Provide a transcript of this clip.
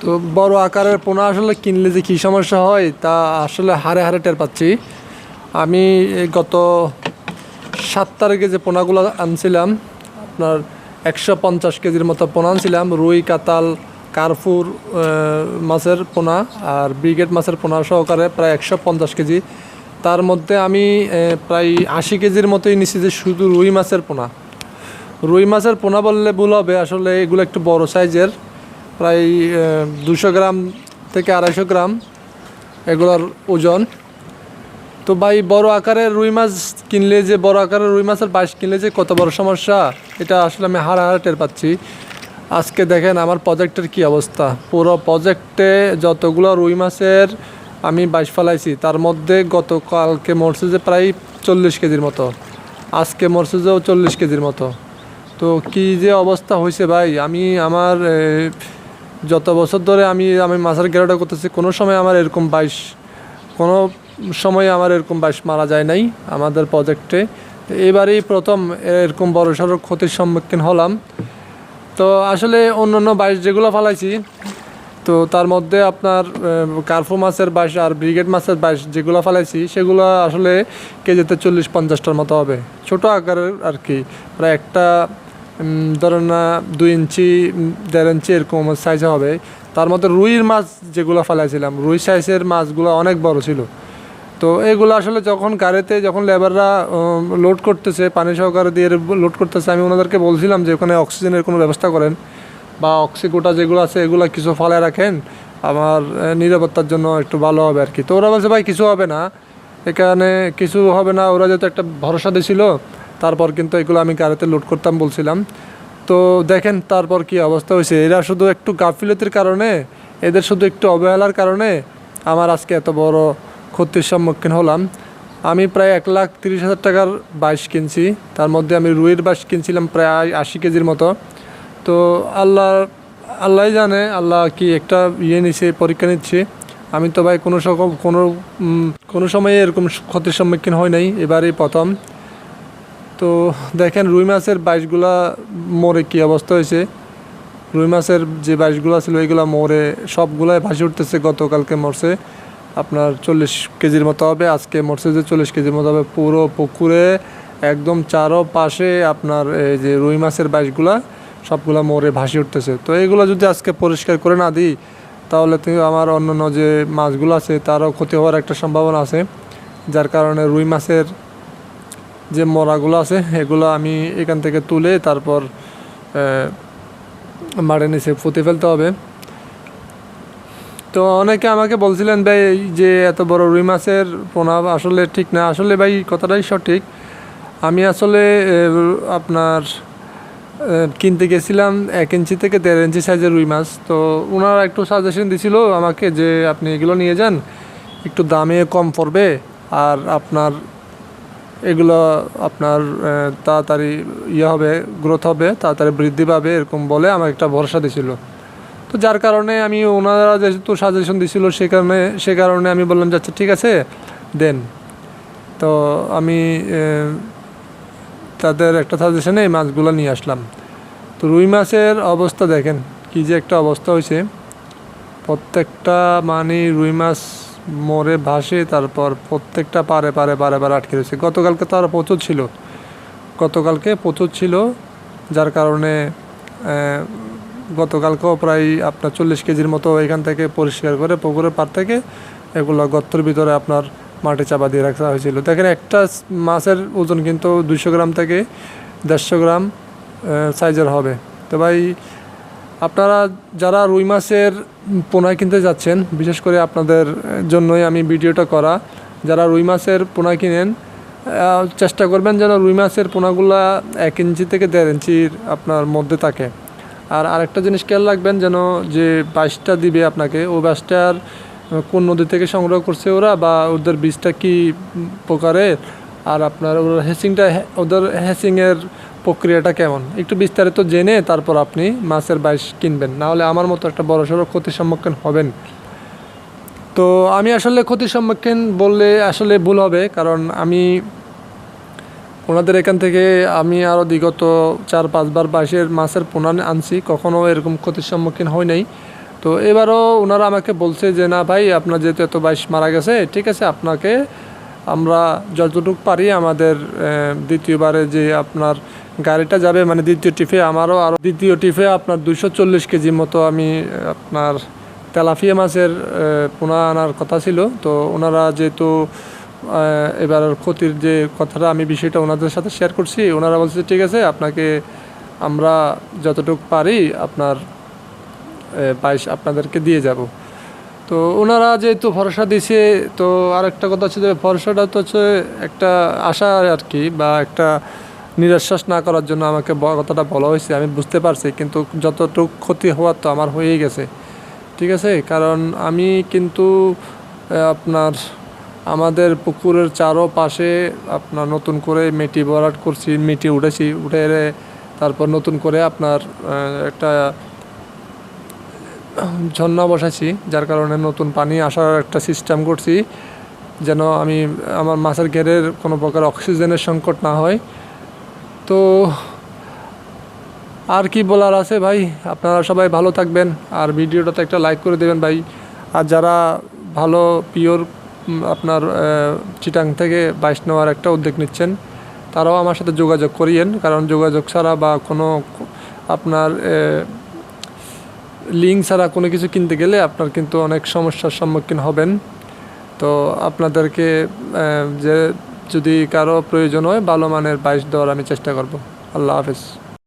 তো বড় আকারের পোনা আসলে কিনলে যে কী সমস্যা হয়, তা আসলে হারে হারে টের পাচ্ছি। আমি গত সাত তারিখে যে পোনাগুলো আনছিলাম, আপনার একশো পঞ্চাশ কেজির মতো পোনা আনছিলাম, রুই কাতাল কার্ফুর মাছের পোনা আর ব্রিগেড মাছের পোনা সহকারে প্রায় একশো পঞ্চাশ কেজি। তার মধ্যে আমি প্রায় আশি কেজির মতোই নিছি যে শুধু রুই মাছের পোনা। রুই মাছের পোনা বললে ভুল হবে, আসলে এগুলো একটু বড় সাইজের। প্রায় দুশো গ্রাম থেকে আড়াইশো গ্রাম এগুলোর ওজন। তো ভাই, বড় আকারের রুই মাছ কিনলে যে, বড় আকারের রুই মাছের বাইশ কিনলে যে কত বড় সমস্যা, এটা আসলে আমি হারা হারা টের পাচ্ছি। আজকে দেখেন আমার প্রজেক্টের কি অবস্থা। পুরো প্রজেক্টে যতগুলো রুই মাছের আমি বাইশ ফেলাইছি, তার মধ্যে গতকালকে মরছে যে প্রায় চল্লিশ কেজির মতো। আজকে মরছে যে চল্লিশ কেজির মতো। তো কি যে অবস্থা হয়েছে ভাই, আমি আমার যত বছর ধরে আমি আমি মাছের গেরোটা করতেছি, কোনো সময় আমার এরকম বাইশ, কোনো সময়ে আমার এরকম বাইশ মারা যায় নাই আমাদের প্রজেক্টে এবারেই প্রথম এরকম বড় সড়ো ক্ষতির সম্মুখীন হলাম। তো আসলে অন্য অন্য বাইশ যেগুলো ফালাইছি, তো তার মধ্যে আপনার কার্ফু মাছের বাইশ আর ব্রিগেড মাছের বাইশ যেগুলো ফালাইছি, সেগুলো আসলে কেজিতে চল্লিশ পঞ্চাশটার মতো হবে। ছোট আকারের আর কি, প্রায় একটা ধরেন দুই ইঞ্চি দেড় ইঞ্চি এরকম সাইজে হবে। তার মধ্যে রুইর মাছ যেগুলো ফেলাইছিলাম, রুই সাইজের মাছগুলো অনেক বড় ছিল। তো এগুলো আসলে যখন গাড়িতে যখন লেবাররা লোড করতেছে, পানি সহকারে দিয়ে লোড করতেছে, আমি ওনাদেরকে বলছিলাম যে, ওখানে অক্সিজেনের কোনো ব্যবস্থা করেন বা অক্সিগোটা যেগুলো আছে, এগুলো কিছু ফালায় রাখেন। আমার নিরাপত্তার জন্য একটু ভালো হবে আর কি তো ওরা বলছে, ভাই, কিছু হবে না। এখানে কিছু হবে না। ওরা যেহেতু একটা ভরসা দিয়েছিল তারপর কিন্তু এগুলো আমি গাড়িতে লোড করতাম বলছিলাম। তো দেখেন তারপর কি অবস্থা হয়েছে। এরা শুধু একটু গাফিলতির কারণে, এদের শুধু একটু অবহেলার কারণে আমার আজকে এত বড় ক্ষতির সম্মুখীন হলাম। আমি প্রায় এক লাখ তিরিশ হাজার টাকার বাইশ কিনছি। তার মধ্যে আমি রুইয়ের বাইশ কিনছিলাম প্রায় আশি কেজির মতো। তো আল্লাহ আল্লাহ জানে, আল্লাহ কি একটা ইয়ে নিছে, পরীক্ষা নিচ্ছে। আমি তো ভাই কোনো সকম কোনো কোনো সময় এরকম ক্ষতির সম্মুখীন হয় নাই। এবারই প্রথম। তো দেখেন রুই মাছের বাইশগুলা মরে কি অবস্থা হয়েছে? রুই মাছের যে বাইশগুলো ছিল ওইগুলো মরে, সবগুলাই ভাসি উঠতেছে, গতকালকে মরছে। আপনার চল্লিশ কেজির মতো হবে, আজকে মরছে যে চল্লিশ কেজির মতো হবে। পুরো পুকুরে, একদম চারো পাশে আপনার এই যে রুই মাছের বাইশগুলা সবগুলা মরে ভাসি উঠতেছে। তো এইগুলো যদি আজকে পরিষ্কার করে না দিই, তাহলে আমার অন্যান্য যে মাছগুলো আছে, তারও ক্ষতি হওয়ার একটা সম্ভাবনা আছে। যার কারণে রুই মাছের যে মরাগুলো আছে, এগুলো আমি এখান থেকে তুলে তারপর মাঠের নিচে পুঁতে ফেলতে হবে। তো অনেকে আমাকে বলছিলেন, ভাই যে এত বড় রুই মাছের পোনা আসলে ঠিক না। আসলে ভাই, কথাটাই সঠিক। আমি আসলে আপনার কিনতে গেছিলাম এক ইঞ্চি থেকে দেড় ইঞ্চি সাইজের রুই মাছ। তো ওনারা একটু সাজেশন দিছিল আমাকে যে, আপনি এগুলো নিয়ে যান, একটু দামে কম পড়বে। আর আপনার এগুলো আপনার তাড়াতাড়ি ইয়ে হবে গ্রোথ হবে, তাড়াতাড়ি বৃদ্ধি পাবে, এরকম বলে আমাকে একটা ভরসা দিছিল। তো যার কারণে আমি ওনারা যেহেতু সাজেশন দিছিল, সে কারণে সে কারণে আমি বললাম আচ্ছা ঠিক আছে, দেন। তো আমি তাদের একটা সাজেশনে এই মাছগুলো নিয়ে আসলাম। তো রুই মাছের অবস্থা দেখেন, কি যে একটা অবস্থা হয়েছে। প্রত্যেকটা মানে রুই মাছ মরে ভাসে, তারপর প্রত্যেকটা পারে পারে পারে পারে আটকে রয়েছে। গতকালকে তো আরও প্রচুর ছিল। গতকালকে প্রচুর ছিল, যার কারণে গতকালকেও প্রায় আপনার চল্লিশ কেজির মতো এখান থেকে পরিষ্কার করে পুকুরের পার থেকে এগুলো গর্তর ভিতরে আপনার মাটি চাপা দিয়ে রাখা হয়েছিল। দেখেন, একটা মাছের ওজন কিন্তু দুশো গ্রাম থেকে দেড়শো গ্রাম সাইজের হবে। তো ভাই আপনারা যারা রুই মাছের পোনা কিনতে যাচ্ছেন, বিশেষ করে আপনাদের জন্যই আমি ভিডিওটা করা, যারা রুই মাছের পোনা কিনেন চেষ্টা করবেন যেন রুই মাছের পোনাগুলা এক ইঞ্চি থেকে দেড় ইঞ্চির আপনার মধ্যে থাকে। আর আরেকটা জিনিস খেয়াল রাখবেন যেন যে বাইশটা দিবে আপনাকে, ও বাইশটার কোন নদী থেকে সংগ্রহ করছে ওরা বা ওদের বীজটা কি প্রকারের, আর আপনার ওর হ্যাচিংটা ওদের হ্যাচিংয়ের প্রক্রিয়াটা কেমন? একটু বিস্তারিত জেনে তারপর আপনি মাছের বাইশ কিনবেন। নাহলে আমার মতো একটা বড় সড়ো ক্ষতির সম্মুখীন হবেন। তো আমি আসলে ক্ষতির সম্মুখীন বললে আসলে ভুল হবে, কারণ আমি ওনাদের এখান থেকে আমি আরও বিগত চার, পাঁচবার বাইশের মাছের পোনা আনছি কখনও এরকম ক্ষতির সম্মুখীন হয় নাই। তো এবারও ওনারা আমাকে বলছে যে, না ভাই, আপনার যেহেতু এত বাইশ মারা গেছে, ঠিক আছে, আপনাকে আমরা যতটুকু পারি আমাদের দ্বিতীয়বারে যে আপনার গাড়িটা যাবে মানে দ্বিতীয় টিপে আমারও আরও দ্বিতীয় টিপে আপনার দুশো চল্লিশ কেজি মতো আমি আপনার তেলাফিয়া মাছের পোনা আনার কথা ছিল। তো ওনারা যেহেতু এবার ক্ষতির যে কথাটা আমি বিষয়টা ওনাদের সাথে শেয়ার করছি, ওনারা বলছে, ঠিক আছে, আপনাকে আমরা যতটুকু পারি আপনার বাইশ আপনাদেরকে দিয়ে যাব। তো ওনারা যেহেতু ভরসা দিছে, তো আরেকটা কথা হচ্ছে যে ভরসাটা তো হচ্ছে একটা আশা আর কি বা একটা নিরাশ্বাস না করার জন্য আমাকে কথাটা বলা হয়েছে, আমি বুঝতে পারছি, কিন্তু যতটুকু ক্ষতি হওয়ার তো আমার হয়েই গেছে। ঠিক আছে? কারণ আমি কিন্তু আপনার, আমাদের পুকুরের চারো পাশে আপনার নতুন করে মেটি ভরাট করছি, মেটি উঠেছি, উঠে তারপর নতুন করে আপনার একটা ঝর্ণা বসাইছি, যার কারণে নতুন পানি আসার একটা সিস্টেম করছি, যেন আমি, আমার মাছের ঘেরের কোনো প্রকার অক্সিজেনের সংকট না হয়। তো আর কি বলার আছে ভাই? আপনারা সবাই ভালো থাকবেন। আর ভিডিওটাতে একটা লাইক করে দেবেন ভাই। আর যারা ভালো পিওর আপনার চিটাং থেকে বাইশ নেওয়ার একটা উদ্যোগ নিচ্ছেন, তারাও আমার সাথে যোগাযোগ করিয়েন। কারণ যোগাযোগ ছাড়া বা কোনো আপনার লিঙ্ক ছাড়া কোনো কিছু কিনতে গেলে আপনার কিন্তু অনেক সমস্যার সম্মুখীন হবেন। তো আপনাদেরকে যে যদি কারও প্রয়োজন হয় ভালো মানের বাইশ দেওয়ার আমি চেষ্টা করব। আল্লাহ হাফেজ।